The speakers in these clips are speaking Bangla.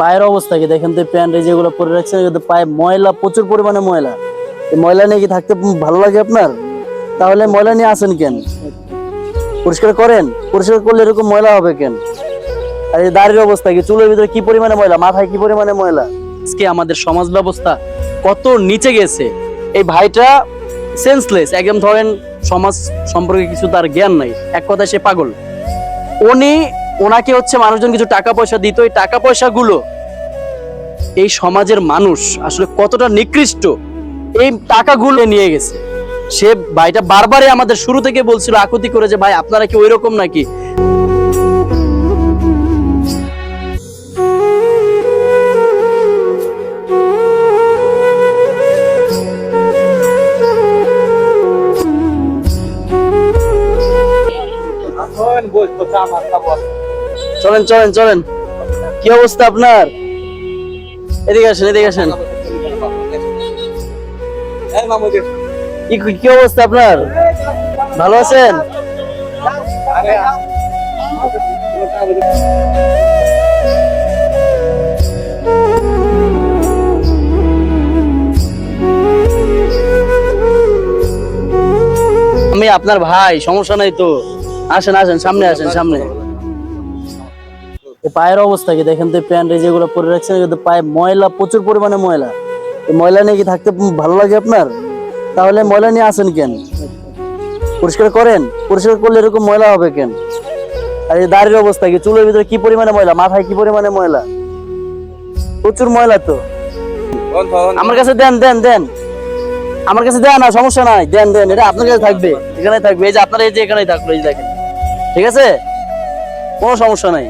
পায়ের অবস্থা কি? দেখেন তো প্যান্ট যেগুলো পরে রাখছেন পায়ে ময়লা, প্রচুর পরিমাণে ময়লা। এই ময়লা নিয়ে কি থাকতে ভালো লাগে আপনার? তাহলে ময়লা নিয়ে আসেন কেন? পরিষ্কার করেন? পরিষ্কার করলে এরকম ময়লা হবে কেন? আর এই দাড়ির অবস্থা কি? চুলের ভিতরে কি পরিমাণে ময়লা? মাথায় কি পরিমাণে ময়লা? আজকে আমাদের সমাজ ব্যবস্থা কত নিচে গেছে। এই ভাইটা সেন্সলেস একদম ধরেন, সমাজ সম্পর্কে কিছু তার জ্ঞান নাই। এক কথায় সে পাগল। উনি ওনাকে হচ্ছে মানুষজন কিছু টাকা পয়সা দিত। এই টাকা পয়সাগুলো এই সমাজের মানুষ আসলে কতটা নিকৃষ্ট, এই টাকাগুলো নিয়ে গেছে। সে ভাইটা বারবারই আমাদের শুরু থেকে বলছিল আকুতি করে যে, ভাই, আপনারা কি ওই রকম নাকি চলেন চলেন চলেন। কি অবস্থা আপনার? এদিকে আসেন এদিকে আসেন। কি অবস্থা আপনার? ভালো আছেন? আমি আপনার ভাই, সমস্যা নাই তো। আসেন আসেন, সামনে আসেন, সামনে। পায়ের অবস্থা কি? দেখেন তো প্যান্ট যেগুলো পরে রাখছেন কিন্তু পায়ে ময়লা, প্রচুর পরিমাণে ময়লা। ময়লা নিয়ে কি থাকতে ভালো লাগে আপনার? তাহলে ময়লা নিয়ে আসেন কেন? পরিষ্কার করেন? পরিষ্কার করলে এরকম ময়লা হবে কেন? আর এই দাড়ির অবস্থা কি? চুলের ভিতরে কি পরিমাণে ময়লা? মাথায় কি পরিমাণে ময়লা? প্রচুর ময়লা তো। আমার কাছে দেন দেন দেন। আমার কাছে দেন না সমস্যা নাই। দেন দেন, এটা আপনার কাছে থাকবে। এখানে থাকবে। এই যে আপনার এই যে এখানেই থাকল, এই দেখেন। ঠিক আছে? কোনো সমস্যা নাই।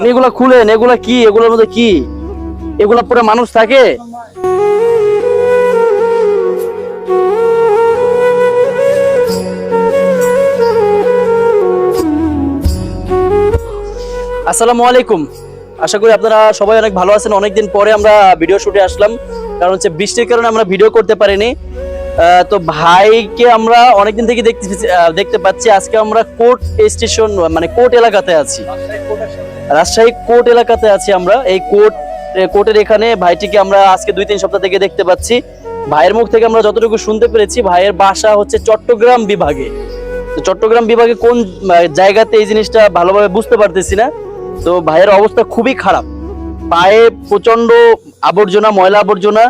আপনি এগুলা খুলেন এগুলা কি? এগুলোর মধ্যে কি? এগুলা পরে মানুষ থাকে? আসসালামু আলাইকুম। আশা করি আপনারা সবাই অনেক ভালো আছেন। অনেকদিন পরে আমরা ভিডিও শুটে আসলাম। কারণ হচ্ছে বৃষ্টির কারণে আমরা ভিডিও করতে পারিনি। তো ভাইকে আমরা অনেকদিন থেকে দেখতে দেখতে পাচ্ছি। আজকে আমরা কোর্ট স্টেশন মানে কোর্ট এলাকাতে আছি। রাজশাহী কোর্ট এলাকাতে আছি আমরা। এই কোর্ট কোর্টের এখানে ভাইটিকে আমরা আজকে দুই তিন সপ্তাহ থেকে দেখতে পাচ্ছি। ভাইয়ের মুখ থেকে আমরা যতটুকু শুনতে পেরেছি, ভাইয়ের বাসা হচ্ছে চট্টগ্রাম বিভাগে। চট্টগ্রাম বিভাগে কোন জায়গাতে এই জিনিসটা ভালোভাবে বুঝতে পারতেছি না। তো ভাইয়ের অবস্থা খুবই খারাপ। পায়ে প্রচণ্ড আবর্জনা, ময়লা আবর্জনা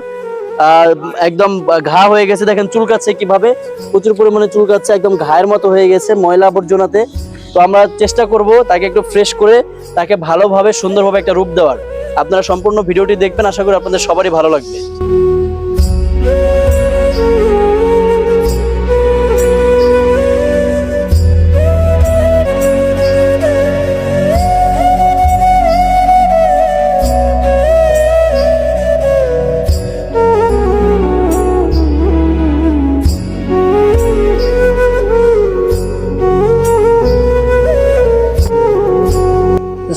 একদম ঘা হয়ে গেছে। দেখেন চুলকাচ্ছে কীভাবে? প্রচুর পরিমাণে চুলকাচ্ছে, একদম ঘায়ের মতো হয়ে গেছে ময়লা আবর্জনাতে। তো আমরা চেষ্টা করব তাকে একটু ফ্রেশ করে তাকে ভালোভাবে, সুন্দরভাবে একটা রূপ দেওয়ার। আপনারা সম্পূর্ণ ভিডিওটি দেখবেন, আশা করি আপনাদের সবারই ভালো লাগবে।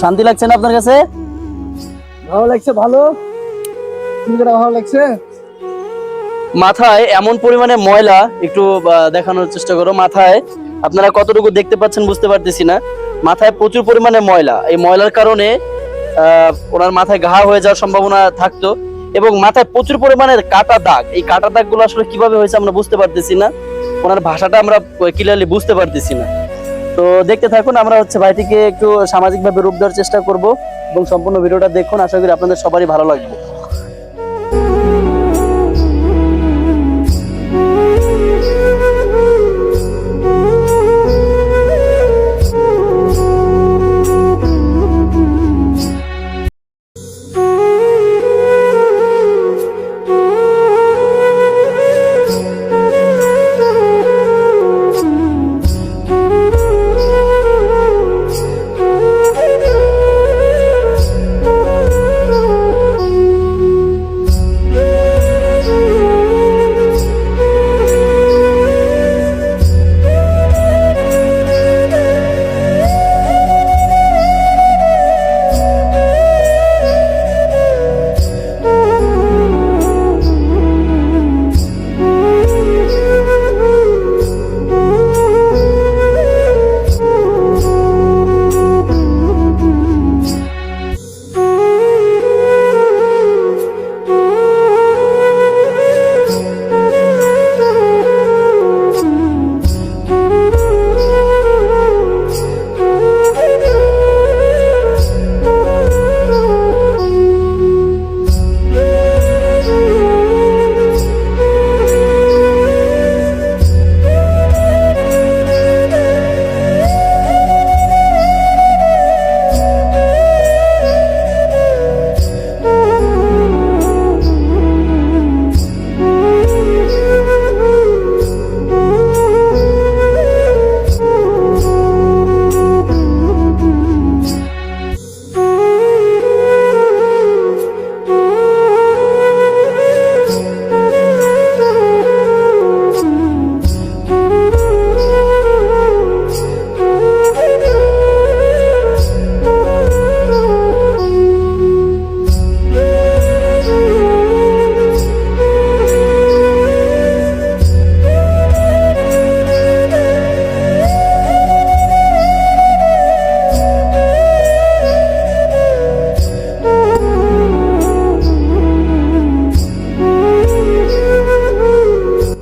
শান্তি লাগছে না আপনার কাছে? ভালো লাগছে ভালো। ভালো লাগছে? মাথায় এমন পরিমাণে ময়লা একটু দেখানোর চেষ্টা করো। মাথায় আপনারা কতটুকু দেখতে পাচ্ছেন বুঝতে পারতেছি না। মাথায় প্রচুর পরিমাণে ময়লা। এই ময়লার কারণে ওনার মাথায় ঘা হয়ে যাওয়ার সম্ভাবনা থাকতো এবং মাথায় প্রচুর পরিমাণে কাটা দাগ। এই কাটা দাগগুলো আসলে কীভাবে হয়েছে আমরা বুঝতে পারতেছি না। ওনার ভাষাটা আমরা ক্লিয়ারলি বুঝতে পারতেছি না। তো দেখতে থাকুন, আমরা হচ্ছে ভাইটিকে একটু সামাজিকভাবে রূপ দেওয়ার চেষ্টা করব এবং সম্পূর্ণ ভিডিওটা দেখুন। আশা করি আপনাদের সবারই ভালো লাগবে।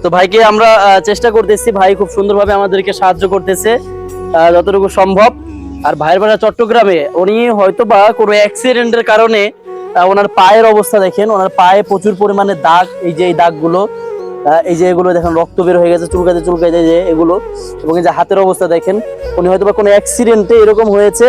তো ভাইকে আমরা চেষ্টা করতেছি, ভাই খুব সুন্দরভাবে আমাদেরকে সাহায্য করতেছে যতটুকু সম্ভব। আর ভাইয়ের বাসা চট্টগ্রামে, উনি হয়তো বা কোনো অ্যাক্সিডেন্টের কারণে ওনার পায়ের অবস্থা দেখেন, ওনার পায়ে প্রচুর পরিমাণে দাগ, এই যে এই দাগগুলো এই যে এগুলো দেখেন, রক্ত বের হয়ে গেছে, চুলকাতে চুলকাতে যে এগুলো, এবং এই যে হাতের অবস্থা দেখেন, উনি হয়তো বা কোনো অ্যাক্সিডেন্টে এরকম হয়েছে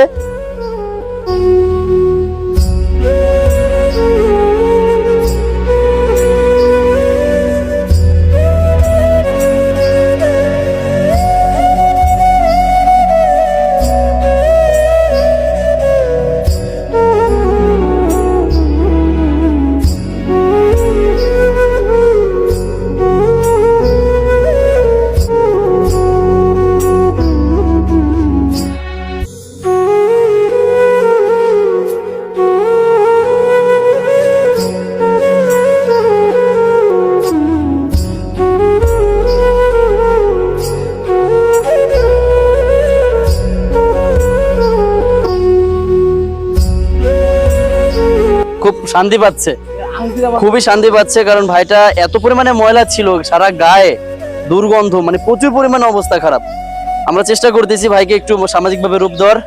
শান্তি পাচ্ছে। খুবই শান্তি পাচ্ছে কারণ ভাইটা এত পরিমাণে ময়লা ছিল সারা গায়ে, দুর্গন্ধ মানে প্রচুর পরিমাণে অবস্থা খারাপ। আমরা চেষ্টা করতেছি ভাইকে একটু সামাজিকভাবে রূপ দেওয়ার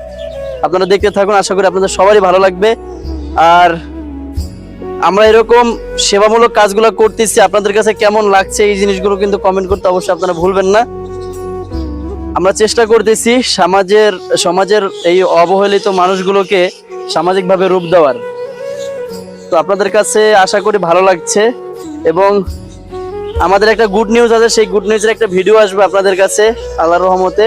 আপনারা দেখতে থাকুন, আশা করি আপনাদের সবারই ভালো লাগবে। আর আমরা এরকম সেবামূলক কাজগুলো করতেছি, আপনাদের কাছে কেমন লাগছে এই জিনিসগুলো কিন্তু কমেন্ট করতে অবশ্যই আপনারা ভুলবেন না। আমরা চেষ্টা করতেছি সমাজের সমাজের এই অবহেলিত মানুষগুলোকে সামাজিকভাবে রূপ দেওয়ার। তো আপনাদের কাছে আশা করি ভালো লাগছে এবং আমাদের একটা গুড নিউজ আছে, সেই গুড নিউজের একটা ভিডিও আসবে আপনাদের কাছে আল্লাহ রহমতে।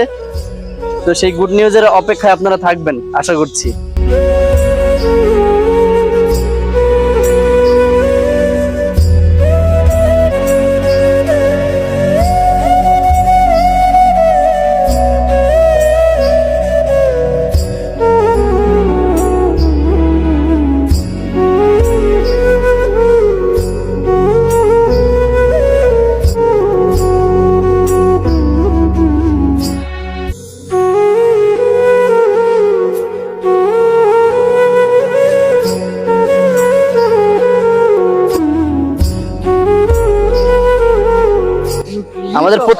তো সেই গুড নিউজের অপেক্ষায় আপনারা থাকবেন, আশা করছি।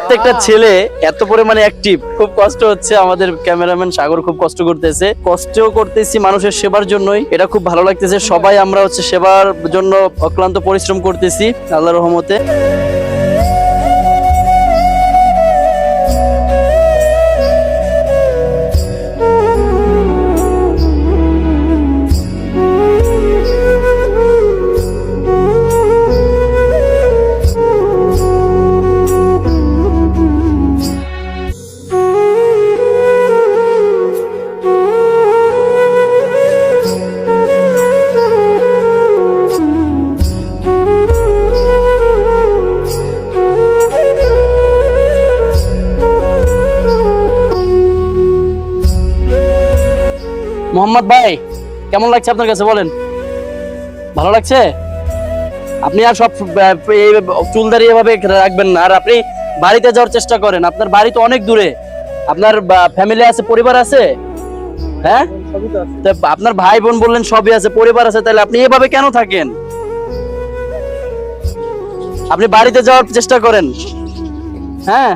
প্রত্যেকটা ছেলে এত পরিমাণে অ্যাক্টিভ খুব কষ্ট হচ্ছে আমাদের ক্যামেরাম্যান সাগর খুব কষ্ট করতেছে। কষ্টও করতেছি মানুষের সেবার জন্যই, এটা খুব ভালো লাগতেছে। সবাই আমরা হচ্ছে সেবার জন্য অক্লান্ত পরিশ্রম করতেছি আল্লাহ রহমতে। মোহাম্মদ ভাই কেমন লাগছে আপনার কাছে বলেন? ভালো লাগছে? আপনি আর সব চুল দাঁড়িয়ে এভাবে রাখবেন না। আর আপনি বাড়িতে যাওয়ার চেষ্টা করেন। আপনার বাড়ি তো অনেক দূরে। আপনার ফ্যামিলি আছে পরিবার আছে? হ্যাঁ? আপনার ভাই বোন বললেন সবই আছে পরিবার আছে তাহলে আপনি এভাবে কেন থাকেন? আপনি বাড়িতে যাওয়ার চেষ্টা করেন। হ্যাঁ?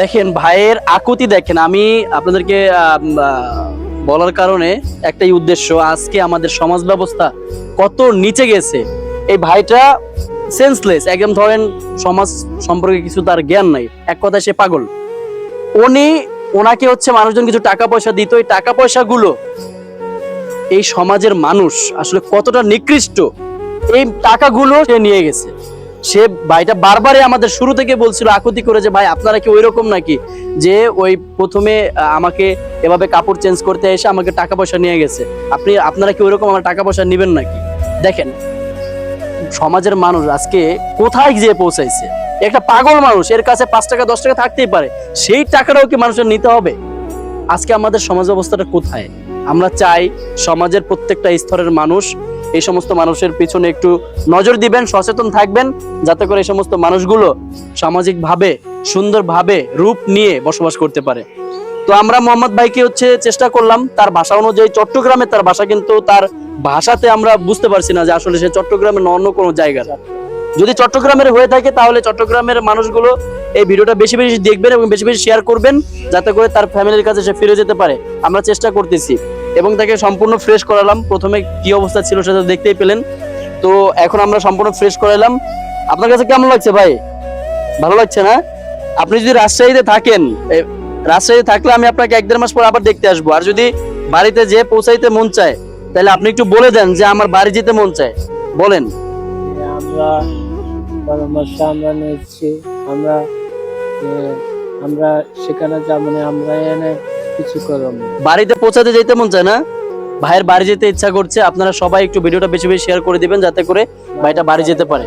দেখেন, ভাইয়ের আকুতি দেখেন, আমি আপনাদেরকে বলার কারণে একটাই উদ্দেশ্য, আজকে আমাদের সমাজ ব্যবস্থা কত নিচে গেছে। এই ভাইটা সেন্সলেস একদম ধরেন, সমাজ সম্পর্কে কিছু তার জ্ঞান নাই। এক কথায় সে পাগল। উনি, ওনাকে হচ্ছে মানুষজন কিছু টাকা পয়সা দিত, এই টাকা পয়সাগুলো এই সমাজের মানুষ আসলে কতটা নিকৃষ্ট, এই টাকাগুলো সে নিয়ে গেছে। সে ভাইটা বারবারই আমাদের শুরু থেকে বলছিল, আকুতি করে যে, ভাই, আপনারা কি ওই রকম নাকি যে ওই প্রথমে আমাকে এভাবে কাপড় চেঞ্জ করতে এসে আমাকে টাকা পয়সা নিয়ে গেছে? আপনি, আপনারা কি ওইরকম আমার টাকা পয়সা নেবেন নাকি? দেখেন, সমাজের মানুষ আজকে কোথায় গিয়ে পৌঁছাইছে? একটা পাগল মানুষ, এর কাছে পাঁচ টাকা, দশ টাকা থাকতেই পারে, সেই টাকাটাও কি মানুষের নিতে হবে? আজকে আমাদের সমাজ অবস্থাটা কোথায়? আমরা চাই সমাজের প্রত্যেকটা স্তরের মানুষ এই সমস্ত মানুষের পিছনে একটু নজর দিবেন, সচেতন থাকবেন, যাতে করে এই সমস্ত মানুষগুলো সামাজিকভাবে, সুন্দরভাবে রূপ নিয়ে বসবাস করতে পারে। তো আমরা মোহাম্মদ ভাইকে হচ্ছে চেষ্টা করলাম, তার ভাষা অনুযায়ী চট্টগ্রামে তার ভাষা, কিন্তু তার ভাষাতে আমরা বুঝতে পারছি না যে আসলে সে চট্টগ্রামের অন্য কোনো জায়গার। যদি চট্টগ্রামের হয়ে থাকে, তাহলে চট্টগ্রামের মানুষগুলো এই ভিডিওটা বেশি বেশি দেখবেন এবং বেশি বেশি শেয়ার করবেন, যাতে করে তার ফ্যামিলির কাছে সে ফিরে যেতে পারে। আমরা চেষ্টা করতেছি। এবং তাকে সম্পূর্ণ ফ্রেশ করালাম। প্রথমে কি অবস্থা ছিল সেটা দেখতেই পেলেন। তো এখন আমরা সম্পূর্ণ ফ্রেশ করালাম। আপনার কাছে কেমন লাগছে ভাই? ভালো লাগছে না? আপনি যদি রাজশাহীতে থাকেন রাজশাহীতে থাকলে আমি আপনাকে এক দেড় মাস পর আবার দেখতে আসব। আর যদি বাড়িতে যে পৌঁছাইতে মন চায়, তাহলে আপনি একটু বলে দেন যে আমার বাড়ি যেতে মন চায়। বলেন। আমরা সেখানে যাব না, আমরা এনে বাড়িতে পৌঁছাতে যেতে মন চায় না? ভাইয়ের বাড়ি যেতে ইচ্ছা করছে, আপনারা সবাই একটু ভিডিওটা বেশি বেশি শেয়ার করে দিবেন যাতে করে ভাইটা বাড়ি যেতে পারে।